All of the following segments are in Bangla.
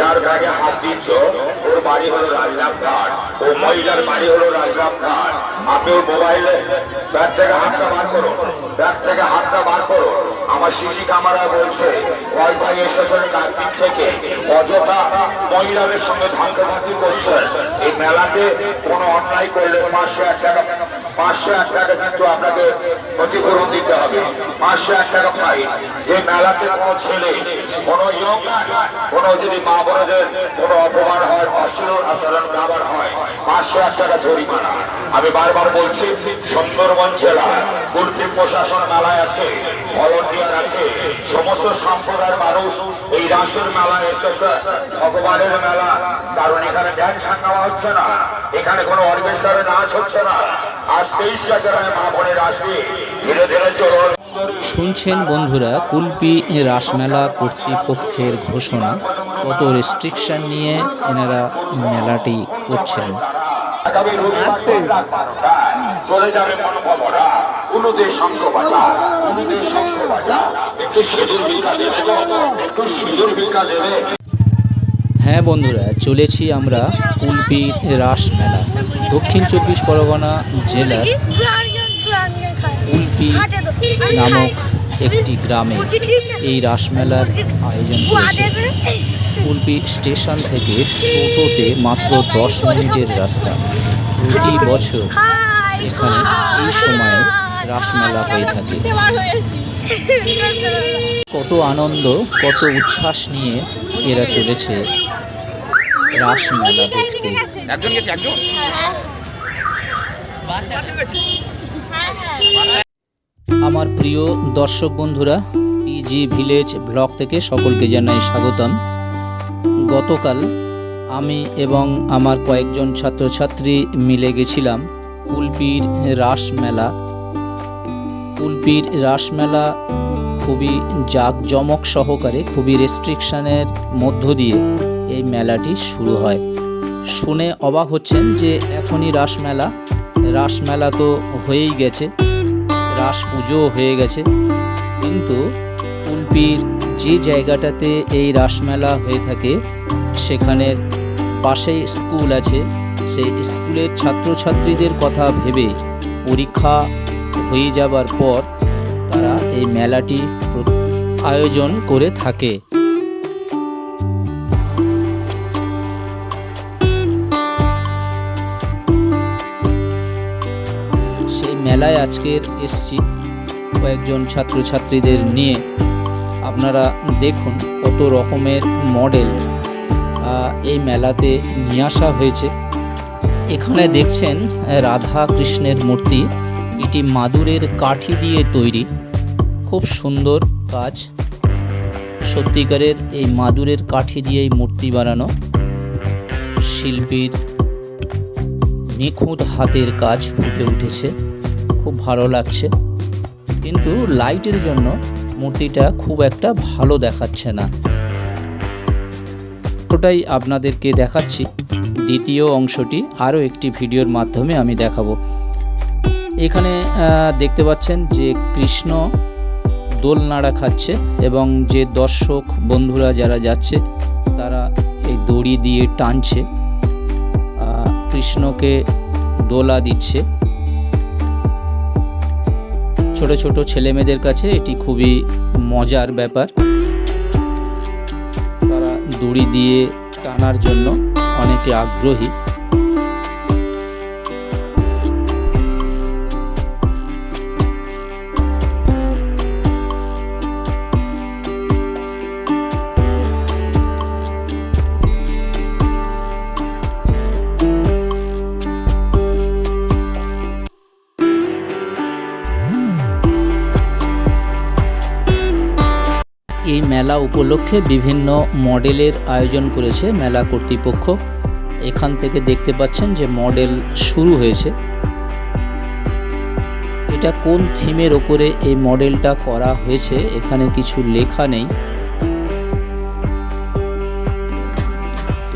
যার ব্যাগে হাত দিচ্ছ ওর বাড়ি হলো রাজরাম ঘাট। ও মহিলার বাড়ি হলো রাজরাম ঘাট। আপনি ওর মোবাইলে ব্যাগ থেকে হাতটা বার করো ব্যাগ থেকে হাতটা বার করো আমার শিশি ক্যামেরা বলছে, ওয়াইফাই এসেছেন কার্তিক থেকে অযথা মহিলাদের সঙ্গে ধাক্কাধাক্কি করছে। এই মেলাতে কোনো অন্যায় করলে পাঁচশো এক টাকা পাঁচশো এক টাকা কিন্তু আপনাকে ক্ষতিপূরণ দিতে হবে। পাঁচশো এক টাকা ফাইন যে মেলাতে কোনো ছেলে, কোনো ইয়ং কোনো যদি মা বোনদের কোনো অপমান হয়, অশ্লীল আচরণ ব্যবহার হয়, পাঁচশো এক টাকা জরিমানা। আমি বারবার বলছি, সুন্দরবন জেলা কুলফি প্রশাসন মেলায় আছে ভলন্টিয়ার আছে সমস্ত সম্প্রদায়ের মানুষ এই রাসের মেলায় এসেছে। ভগবানের মেলা কারণ এখানে ড্যান্স হাঙ্গামা হচ্ছে না। এখানে কোনো অর্কেস্ট্রারে নাচ হচ্ছে না। আজ তেইশ হাজার মা বোনের আসবে। ধীরে ধীরে চলুন। শুনছেন বন্ধুরা কুলপি রাসমেলা কর্তৃপক্ষের ঘোষণা। কত রেস্ট্রিকশন নিয়ে এনারা মেলাটি করছেন। চলে যাবে শঙ্খ বাজার একটু ভিক্ষা দেবে, একটু ভিক্ষা দেবে। হ্যাঁ বন্ধুরা, চলেছি আমরা কুলপি রাস মেলা। দক্ষিণ চব্বিশ পরগনা জেলার কুলপি নামক একটি গ্রামে এই রাসমেলার আয়োজন করেছে। কুলপি স্টেশন থেকে টোটোতে মাত্র দশ মিনিটের রাস্তা। প্রতি বছর এখানে এই সময়ে রাসমেলা হয়ে থাকে। কত আনন্দ কত উচ্ছ্বাস নিয়ে এরা চলেছে রাসমেলা দেখতে। একজন গেছে একজন? আমার প্রিয় দর্শক বন্ধুরা পিজি ভিলেজ ব্লগ থেকে সকলকে জানাই স্বাগতম। গতকাল আমি এবং আমার কয়েকজন ছাত্রছাত্রী মিলে গেছিলাম কুলপির রাস মেলা কুলপির রাস মেলা খুবই জাঁকজমক সহকারে, খুবই রেস্ট্রিকশনের মধ্য দিয়ে এই মেলাটি শুরু হয়। শুনে অবাক হচ্ছেন যে এখনই রাসমেলা রাসমেলা তো হয়েই গেছে রাস পুজো হয়ে গেছে, কিন্তু কুলপির যে জায়গাটাতে এই রাসমেলা হয়ে থাকে, সেখানের পাশেই স্কুল আছে। সেই স্কুলের ছাত্রছাত্রীদের কথা ভেবে পরীক্ষা হয়ে যাবার পর তারা এই মেলাটি আয়োজন করে থাকে। সেই মেলায় আজকের এসছি কয়েকজন ছাত্রছাত্রীদের নিয়ে। আপনারা দেখুন কত রকমের মডেল এই মেলাতে নিয়ে আসা হয়েছে। এখানে দেখছেন রাধা কৃষ্ণের মূর্তি। এটি মাদুরের কাঠি দিয়ে তৈরি। খুব সুন্দর কাজ। সত্যিকারের এই মাদুরের কাঠি দিয়েই মূর্তি বানানো। শিল্পীর নিখুঁত হাতের কাজ ফুটে উঠেছে। খুব ভালো লাগছে। কিন্তু লাইটের জন্য মূর্তিটা খুব একটা ভালো দেখাচ্ছে না। ওটাই আপনাদেরকে দেখাচ্ছি। দ্বিতীয় অংশটি আরও একটি ভিডিওর মাধ্যমে আমি দেখাবো। এখানে দেখতে পাচ্ছেন যে কৃষ্ণ দোলনাড়া খাচ্ছে এবং যে দর্শক বন্ধুরা যারা যাচ্ছে, তারা এই দড়ি দিয়ে টানছে কৃষ্ণকে দোলা দিচ্ছে। ছোট ছোট ছেলেমেয়েদের কাছে এটি খুবই মজার ব্যাপার। তারা দড়ি দিয়ে টানার জন্য অনেকে আগ্রহী। মেলা উপলক্ষে বিভিন্ন মডেলের আয়োজন করেছে মেলা কর্তৃপক্ষ। এখান থেকে দেখতে পাচ্ছেন যে মডেল শুরু হয়েছে। এটা কোন থিমের ওপরে এই মডেলটা করা হয়েছে, এখানে কিছু লেখা নেই।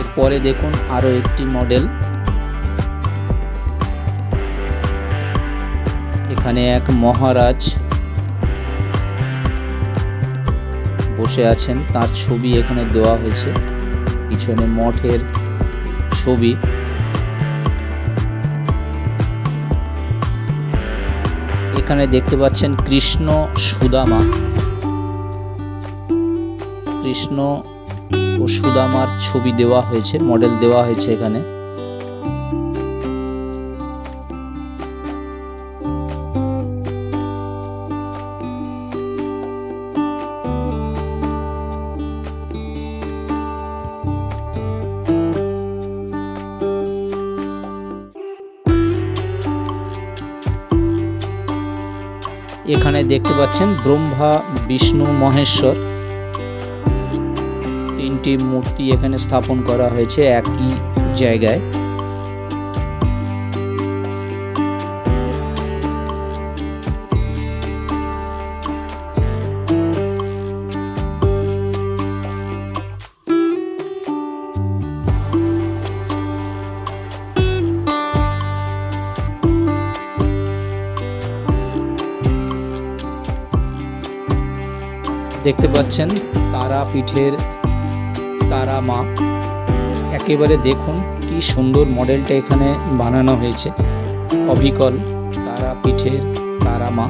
এরপরে দেখুন আরও একটি মডেল। এখানে এক মহারাজ বসে আছেন, তার ছবি এখানে দেওয়া হয়েছে। পিছনে মঠের ছবি। এখানে দেখতে পাচ্ছেন কৃষ্ণ সুদামা। কৃষ্ণ ও সুদামার ছবি দেওয়া হয়েছে, মডেল দেওয়া হয়েছে এখানে। এখানে দেখতে পাচ্ছেন ব্রহ্মা বিষ্ণু মহেশ্বর। তিনটি মূর্তি এখানে স্থাপন করা হয়েছে একই জায়গায়। দেখতে পাচ্ছেন তারাপীঠের তারা মা। একেবারে দেখুন কি সুন্দর মডেলটা এখানে বানানো হয়েছে। অবিকল তারাপীঠের তারা মা।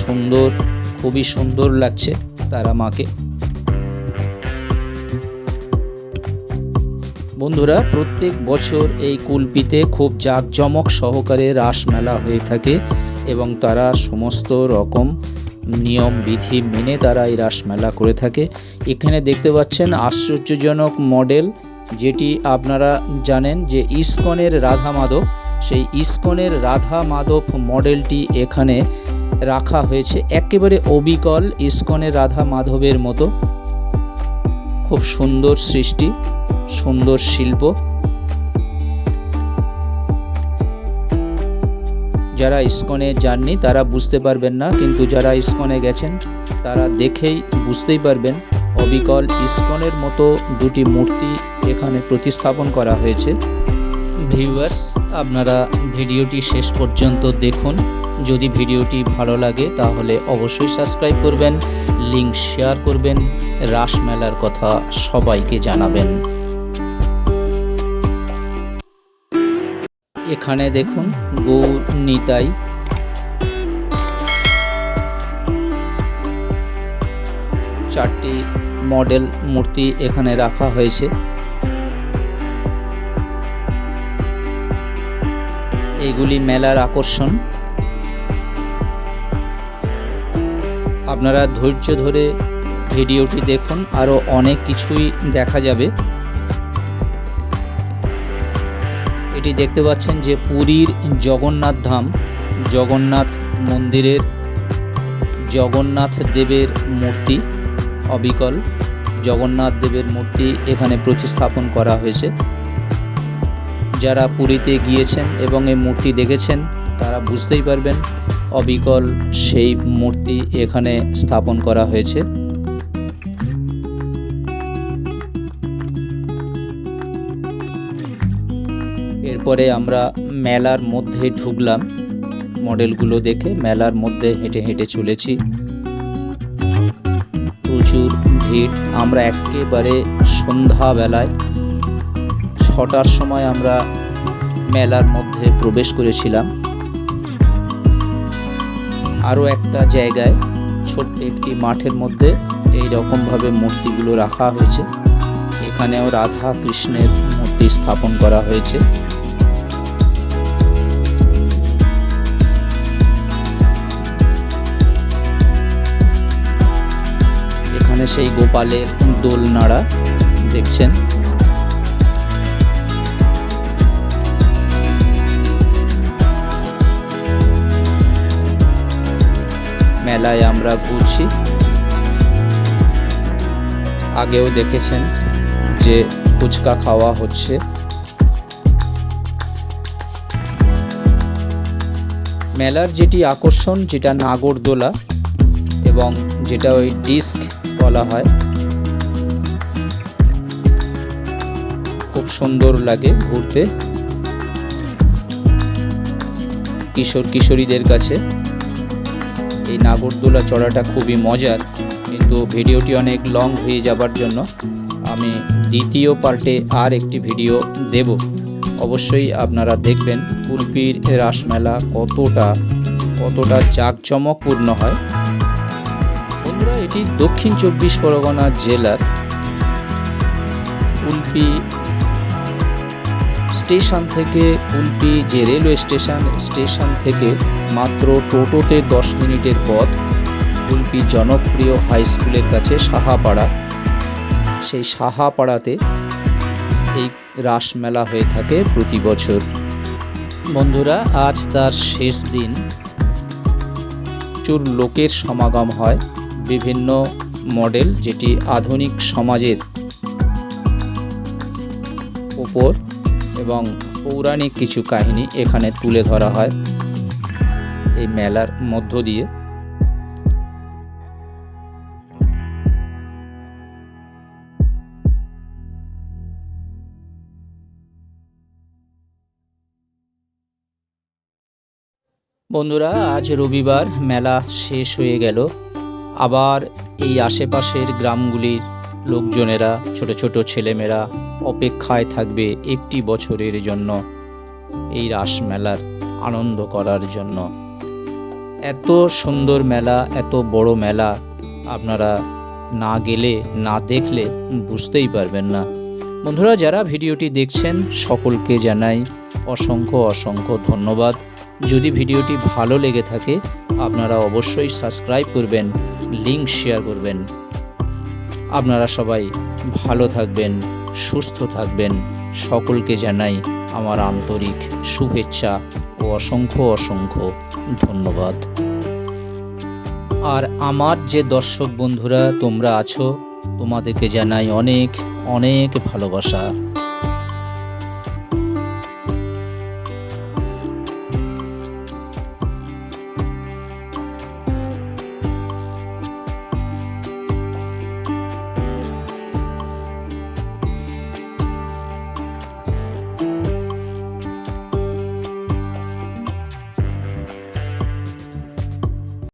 সুন্দর, খুবই সুন্দর লাগছে তারা মাকে। বন্ধুরা, প্রত্যেক বছর এই কুলপিতে খুব জাঁকজমক সহকারে রাস মেলা হয়ে থাকে এবং তারা সমস্ত রকম নিয়ম, বিধি মেনে তারা এই রাসমেলা করে থাকে। এখানে দেখতে পাচ্ছেন আশ্চর্যজনক মডেল, যেটি আপনারা জানেন যে ইস্কনের রাধা মাধব। সেই ইস্কনের রাধা মাধব মডেলটি এখানে রাখা হয়েছে একেবারে অবিকল ইস্কনের রাধা মাধবের মতো। খুব সুন্দর সৃষ্টি। সুন্দর শিল্প। যারা ইস্কনে যাননি, তারা বুঝতে পারবেন না, কিন্তু যারা ইস্কনে গেছেন, তারা দেখেই বুঝতেই পারবেন, অবিকল ইস্কনের মতো দুটি মূর্তি এখানে প্রতিস্থাপন করা হয়েছে। ভিউয়ার্স, আপনারা ভিডিওটি শেষ পর্যন্ত দেখুন। যদি ভিডিওটি ভালো লাগে, তাহলে অবশ্যই সাবস্ক্রাইব করবেন, লিংক শেয়ার করবেন, রাস মেলার কথা সবাইকে জানাবেন। এখানে দেখুন গৌর নিতাই। চারটি মডেল মূর্তি এখানে রাখা হয়েছে। এগুলি মেলার আকর্ষণ। আপনারা ধৈর্য ধরে ভিডিওটি দেখুন আরও অনেক কিছুই দেখা যাবে। এটি দেখতে পাচ্ছেন যে পুরীর জগন্নাথ ধাম, জগন্নাথ মন্দিরের, জগন্নাথ দেবের মূর্তি অবিকল, জগন্নাথ দেবের মূর্তি এখানে প্রতিস্থাপন করা হয়েছে। যারা পুরীতে গিয়েছেন এবং এই মূর্তি দেখেছেন, তারা বুঝতেই পারবেন অবিকল সেই মূর্তি এখানে স্থাপন করা হয়েছে। এরপরে আমরা মেলার মধ্যে ঢুকলাম মডেলগুলো দেখে মেলার মধ্যে হেঁটে হেঁটে চলেছি। প্রচুর ভিড়। আমরা একেবারে সন্ধ্যাবেলায় ছটার সময় আমরা মেলার মধ্যে প্রবেশ করেছিলাম। আরও একটা জায়গায় ছোট্ট একটি মাঠের মধ্যে এই রকমভাবে মূর্তিগুলো রাখা হয়েছে। এখানেও রাধা কৃষ্ণের মূর্তি স্থাপন করা হয়েছে। এখানে সেই গোপালের দোলনাড়া দেখছেন। মেলায় আমরা ঘুরছি। আগেও দেখেছেন যে ফুচকা খাওয়া হচ্ছে। মেলার যেটি আকর্ষণ, যেটা নাগরদোলা এবং যেটা ওই ডিস্ক বলা হয়। খুব সুন্দর লাগে ঘুরতে। কিশোর কিশোরীদের কাছে। এই নাগরদোলা চড়াটা খুবই মজার, কিন্তু ভিডিওটি অনেক লং হয়ে যাবার জন্য আমি দ্বিতীয় পার্টে আর একটি ভিডিও দেব। অবশ্যই আপনারা দেখবেন কুলপির রাসমেলা কতটা কতটা জাঁকজমকপূর্ণ হয়। এটি দক্ষিণ চব্বিশ পরগনা জেলার কুলপি স্টেশন থেকে কুলপি যে রেলওয়ে স্টেশন স্টেশন থেকে মাত্র টোটোতে দশ মিনিটের পথ কুলপি জনপ্রিয় হাই স্কুলের কাছে সাহাপাড়া। সেই সাহাপাড়াতে এই রাসমেলা হয়ে থাকে প্রতি বছর। বন্ধুরা, আজ তার শেষ দিন। প্রচুর লোকের সমাগম হয়। বিভিন্ন মডেল যেটি আধুনিক সমাজের উপর এবং পৌরাণিক কিছু কাহিনী এখানে তুলে ধরা হয় এই মেলার মধ্য দিয়ে। বন্ধুরা, আজ রবিবার মেলা শেষ হয়ে গেল। আবার এই আশেপাশের গ্রামগুলির লোকজনেরা, ছোট ছোট ছেলেমেয়েরা অপেক্ষায় থাকবে একটি বছরের জন্য এই রাস মেলার আনন্দ করার জন্য। এত সুন্দর মেলা, এত বড় মেলা, আপনারা না গেলে, না দেখলে বুঝতেই পারবেন না। বন্ধুরা, যারা ভিডিওটি দেখছেন, সকলকে জানাই অসংখ্য অসংখ্য ধন্যবাদ। যদি ভিডিওটি ভালো লেগে থাকে, আপনারা অবশ্যই সাবস্ক্রাইব করবেন লিংক শেয়ার করবেন। আপনারা সবাই ভালো থাকবেন, সুস্থ থাকবেন। সকলকে জানাই আমার আন্তরিক শুভেচ্ছা ও অসংখ্য অসংখ্য ধন্যবাদ। আর আমার যে দর্শক বন্ধুরা তোমরা আছো, তোমাদেরকে জানাই অনেক অনেক ভালোবাসা।